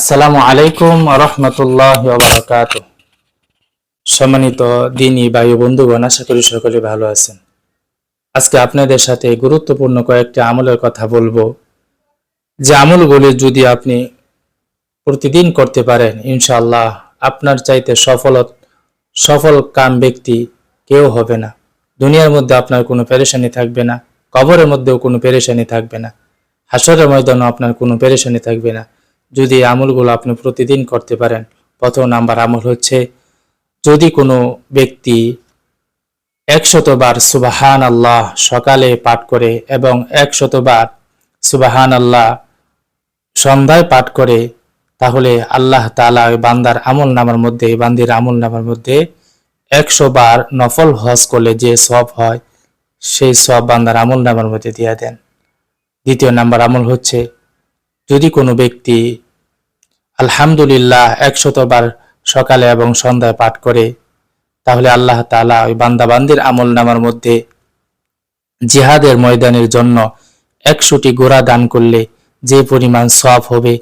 আসসালামু আলাইকুম রহমতুল্লাহ সম্মানিত দিনী বায়ু বন্ধুগণ, আশা করি সকলে ভালো আছেন। আজকে আপনাদের সাথে গুরুত্বপূর্ণ কয়েকটি আমলের কথা বলব। যে আমলগুলি যদি আপনি প্রতিদিন করতে পারেন, ইনশাআল্লাহ আপনার চাইতে সফল সফল কাম ব্যক্তি কেউ হবে না। দুনিয়ার মধ্যে আপনার কোনো পেরেশানি থাকবে না, কবরের মধ্যেও কোনো পেরেশানি থাকবে না, হাসরের ময়দানও আপনার কোনো পেরেশানি থাকবে না। যদি আমলগুলো আপনি প্রতিদিন করতে পারেন, প্রথম নাম্বার আমল হচ্ছে যদি কোনো ব্যক্তি একশতবার সুবাহান আল্লাহ সকালে পাঠ করে এবং একশতবার সুবাহান আল্লাহ সন্ধ্যায় পাঠ করে, তাহলে আল্লাহ তালা বান্দার আমল নামার মধ্যে বান্দির আমল নামার মধ্যে একশো বার নফল হজ করলে যে সব হয়, সেই সব বান্দার আমল নামার মধ্যে দিয়ে দেন। দ্বিতীয় নাম্বার আমল হচ্ছে যদি কোনো ব্যক্তি আলহামদুলিল্লাহ একশতবার সকালে এবং সন্ধ্যায় পাঠ করে, তাহলে আল্লাহ তাআলা ওই বান্দাবান্দির আমল নামার মধ্যে জিহাদের ময়দানের জন্য একশোটি গোড়া দান করলে যে পরিমাণ সব হবে,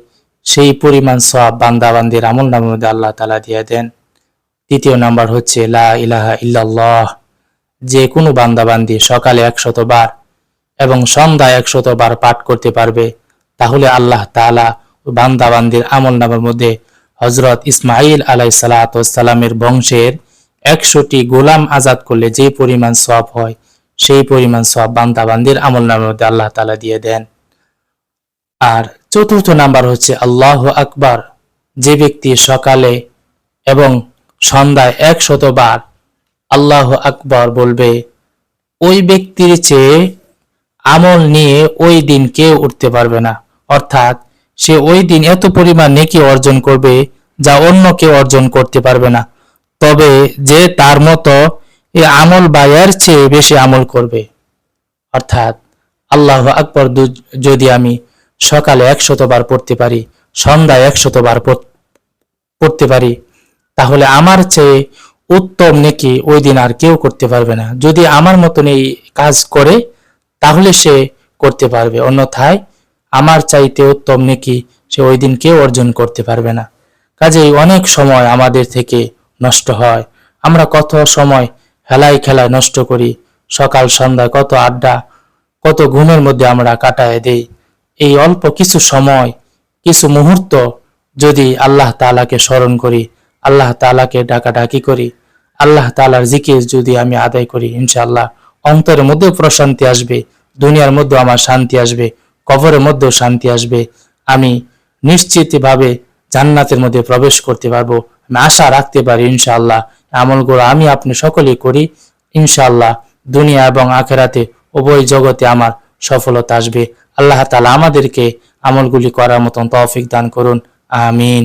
সেই পরিমাণ সব বান্দাবান্দির আমল নামের মধ্যে আল্লাহ তালা দিয়ে দেন। তৃতীয় নাম্বার হচ্ছে, লা ইলাহা ইল্লাল্লাহ। যে কোনো বান্দাবান্দি সকালে একশত বার এবং সন্ধ্যায় একশত বার পাঠ করতে পারবে, তাহলে আল্লাহ ওই বান্দাবান্দির আমল নামার মধ্যে হজরত ইসমাইল আলাই সালামের বংশের একশোটি গোলাম আজাদ করলে যে পরিমাণ সব হয়, সেই পরিমাণ সব বান্দাবান্দির আমল নামার মধ্যে আল্লাহ তালা দিয়ে দেন। আর চতুর্থ নাম্বার হচ্ছে আল্লাহ আকবার। যে ব্যক্তি সকালে এবং সন্ধ্যায় একশতবার আল্লাহ আকবর বলবে, ওই ব্যক্তির চেয়ে আমল নিয়ে ওই দিন কেউ উঠতে পারবে না। অর্থাৎ সে ওই দিন এত পরিমাণ নেকি অর্জন করবে যা অন্য কেউ অর্জন করতে পারবে না। তবে যে তার মতো এ আমল বা এর চেয়ে বেশি আমল করবে। অর্থাৎ আল্লাহ আকবর যদি আমি সকালে একশতবার পড়তে পারি, সন্ধ্যায় একশতবার পড়- পড়তে পারি, তাহলে আমার চেয়ে উত্তম নেকি ওই দিন আর কেউ করতে পারবে না। যদি আমার মতন এই কাজ করে, তাহলে সে করতে পারবে। অন্যথায় আমার চাইতে উত্তম নেকি সে ওই দিন কেউ অর্জন করতে পারবে না। কাজেই অনেক সময় আমাদের থেকে নষ্ট হয়। আমরা কত সময় হেলাই খেলায় নষ্ট করি। সকাল সন্ধ্যায় কত আড্ডা, কত ঘুমের মধ্যে আমরা কাটায় দেই। এই অল্প কিছু সময়, কিছু মুহূর্ত যদি আল্লাহ তাআলাকে স্মরণ করি, আল্লাহ তাআলাকে ডাকাডাকি করি, আল্লাহ তাআলার জিকির যদি আমি আদায় করি, ইনশাআল্লাহ অন্তরের মধ্যেও প্রশান্তি আসবে, দুনিয়ার মধ্যেও আমার শান্তি আসবে। কবরের মধ্যেও শান্তি আসবে। আমি নিশ্চিতভাবে জান্নাতের মধ্যে প্রবেশ করতে পারব। আমি আশা রাখতে পারি ইনশাআল্লাহ। আমলগুলো আমি আপনি সকলেই করি। ইনশাআল্লাহ দুনিয়া এবং আখেরাতে উভয় জগতে আমার সফলতা আসবে। আল্লাহ তালা আমাদেরকে আমলগুলি করার মতন তৌফিক দান করুন। আমিন।